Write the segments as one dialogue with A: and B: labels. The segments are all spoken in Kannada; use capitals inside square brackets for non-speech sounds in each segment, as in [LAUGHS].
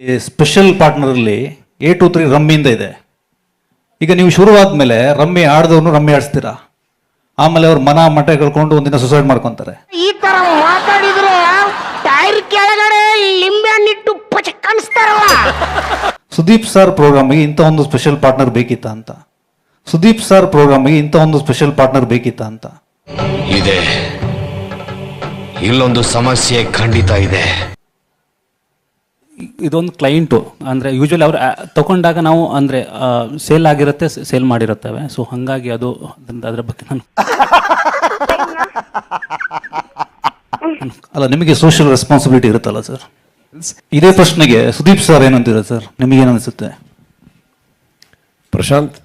A: ಈ ಸ್ಪೆಷಲ್ ಪಾರ್ಟ್ನರಲ್ಲಿ ಎ ಟು ತ್ರೀ ರಮ್ಮಿಯಿಂದ ಇದೆ. ಈಗ ನೀವು ಶುರುವಾದ ಮೇಲೆ ರಮ್ಮಿ ಆಡಿದವ್ರು ರಮ್ಮಿ ಆಡಿಸ್ತೀರಾ? ಆಮೇಲೆ ಅವ್ರ ಮನ ಮಠ ಕಳ್ಕೊಂಡು ಒಂದಿನ ಸುಸೈಡ್ ಮಾಡ್ಕೊಂತಾರೆ.
B: ಈ ತರ ಮಾತಾಡಿದ್ರೆ ಟೈರ್ ಕೆಳಗಡೆ ಲಿಂಬೆ ಹಣ್ಣಿಟ್ಟು ಪಚಕ್ ಅನ್ಸ್ತಾರಲ್ಲ
A: ಸುದೀಪ್ ಸರ್ ಪ್ರೋಗ್ರಾಮಿಗೆ ಇಂಥ ಒಂದು ಸ್ಪೆಷಲ್ ಪಾರ್ಟ್ನರ್ ಬೇಕಿತ್ತ ಅಂತ? ಸುದೀಪ್ ಸರ್ ಪ್ರೋಗ್ರಾಮಿಗೆ ಇಂಥ ಒಂದು ಸ್ಪೆಷಲ್ ಪಾರ್ಟ್ನರ್ ಬೇಕಿತ್ತ ಅಂತ?
C: ಇದೆ. ಇಲ್ಲೊಂದು ಸಮಸ್ಯೆ ಖಂಡಿತ ಇದೆ.
D: ಇದೊಂದು ಕ್ಲೈಂಟು ಅಂದರೆ ಯೂಶ್ವಲಿ ಅವ್ರು ತಗೊಂಡಾಗ ನಾವು ಅಂದರೆ ಸೇಲ್ ಆಗಿರುತ್ತೆ ಸೇಲ್ ಮಾಡಿರುತ್ತೇವೆ. ಸೊ ಹಾಗಾಗಿ ಅದು ಅದ್ರ ಬಗ್ಗೆ ನಾನು
A: ಅಲ್ಲ ನಿಮಗೆ ಸೋಷಿಯಲ್ ರೆಸ್ಪಾನ್ಸಿಬಿಲಿಟಿ ಇರುತ್ತಲ್ಲ ಸರ್ ಇದೇ ಪ್ರಶ್ನೆಗೆ ಸುದೀಪ್ ಸರ್ ಏನಂತೀರ ಸರ್ ನಿಮಗೇನು ಅನಿಸುತ್ತೆ?
E: ಪ್ರಶಾಂತ್.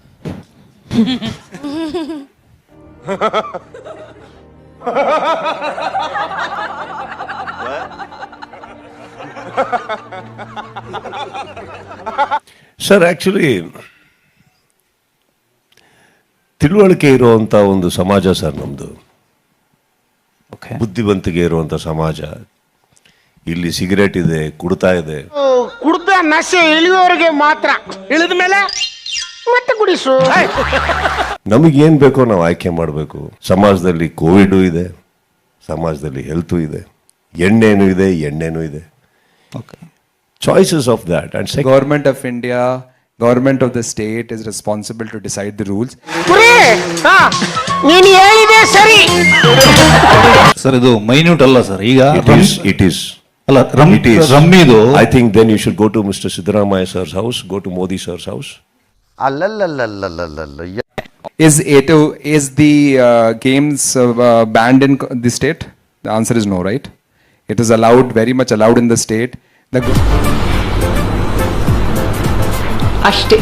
E: [LAUGHS] ಸರ್ ಆಕ್ಚುಲಿ ತಿಳುವಳಿಕೆ ಇರುವಂತ ಒಂದು ಸಮಾಜ ಸರ್ ನಮ್ದು.
A: ಓಕೆ
E: ಬುದ್ಧಿವಂತಿಕೆ ಇರುವಂತ ಸಮಾಜ. ಇಲ್ಲಿ ಸಿಗರೇಟ್ ಇದೆ ಕುಡ್ತಾ ಇದೆ.
B: ಕುಡ್ದ ನಶೆ ಇಳಿಯೋರಿಗೆ ಮಾತ್ರ. ಇಳಿದ ಮೇಲೆ ಮತ್ತೆ ಕುಡಿಸು.
E: ನಮಗೇನ್ ಬೇಕೋ ನಾವು ಆಯ್ಕೆ ಮಾಡಬೇಕು. ಸಮಾಜದಲ್ಲಿ ಕೋವಿಡ್ ಇದೆ ಸಮಾಜದಲ್ಲಿ ಹೆಲ್ತು ಇದೆ. ಎಣ್ಣೆನೂ ಇದೆ ಎಣ್ಣೆನೂ ಇದೆ.
A: Okay
E: Choices of that and second
F: government of India, government of the state is responsible to decide the rules.
B: ಕುರಿ ಹಾ ನೀನು ಹೇಳಿದೆ ಸರಿ
A: ಸರ್ ಇದು ಮೈನ್ಯೂಟ್ ಅಲ್ಲ ಸರ್ ಈಗ
E: ಇಟ್ ಈಸ್ ಇಟ್ ಈಸ್
A: ಅಲ್ಲ rum
E: It is.
A: ರಮ್ಮಿದು
E: I think then you should go to Mr. Siddaramaya sir's house, go to Modi sir's house.
G: ಅಲ್ಲಲ್ಲಲ್ಲಲ್ಲಲ್ಲಲ್ಲ
F: Is A2 is the uh, games uh, uh, banned in co- the state? The answer is no, right? It is allowed, very much allowed in the state.
H: ಅಷ್ಟೇ.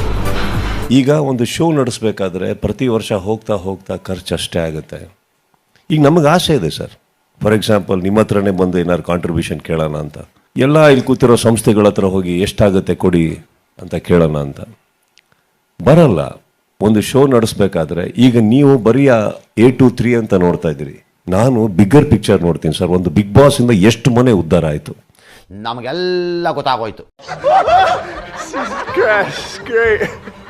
E: ಈಗ ಒಂದು ಶೋ ನಡೆಸಬೇಕಾದ್ರೆ ಪ್ರತಿ ವರ್ಷ ಹೋಗ್ತಾ ಹೋಗ್ತಾ ಖರ್ಚು ಅಷ್ಟೇ ಆಗುತ್ತೆ. ಈಗ ನಮಗೆ ಆಸೆ ಇದೆ ಸರ್. ಫಾರ್ ಎಕ್ಸಾಂಪಲ್ ನಿಮ್ಮ ಹತ್ರನೇ ಬಂದು ಏನಾದ್ರು ಕಾಂಟ್ರಿಬ್ಯೂಷನ್ ಕೇಳೋಣ ಅಂತ. ಎಲ್ಲ ಇಲ್ಲಿ ಕೂತಿರೋ ಸಂಸ್ಥೆಗಳ ಹತ್ರ ಹೋಗಿ ಎಷ್ಟಾಗುತ್ತೆ ಕೊಡಿ ಅಂತ ಕೇಳೋಣ ಅಂತ. ಬರಲ್ಲ. ಒಂದು ಶೋ ನಡೆಸಬೇಕಾದ್ರೆ ಈಗ ನೀವು ಬರೀ ಎ ಟು ತ್ರೀ ಅಂತ ನೋಡ್ತಾ ಇದ್ದೀರಿ. ನಾನು ಬಿಗ್ಗರ್ ಪಿಕ್ಚರ್ ನೋಡ್ತೀನಿ ಸರ್. ಒಂದು ಬಿಗ್ ಬಾಸ್ ಇಂದ ಎಷ್ಟು ಮನೆ ಉದ್ಧಾರ ಆಯಿತು.
G: ನಮಗೆಲ್ಲ ಗೊತ್ತಾಗೋಯ್ತು. [LAUGHS]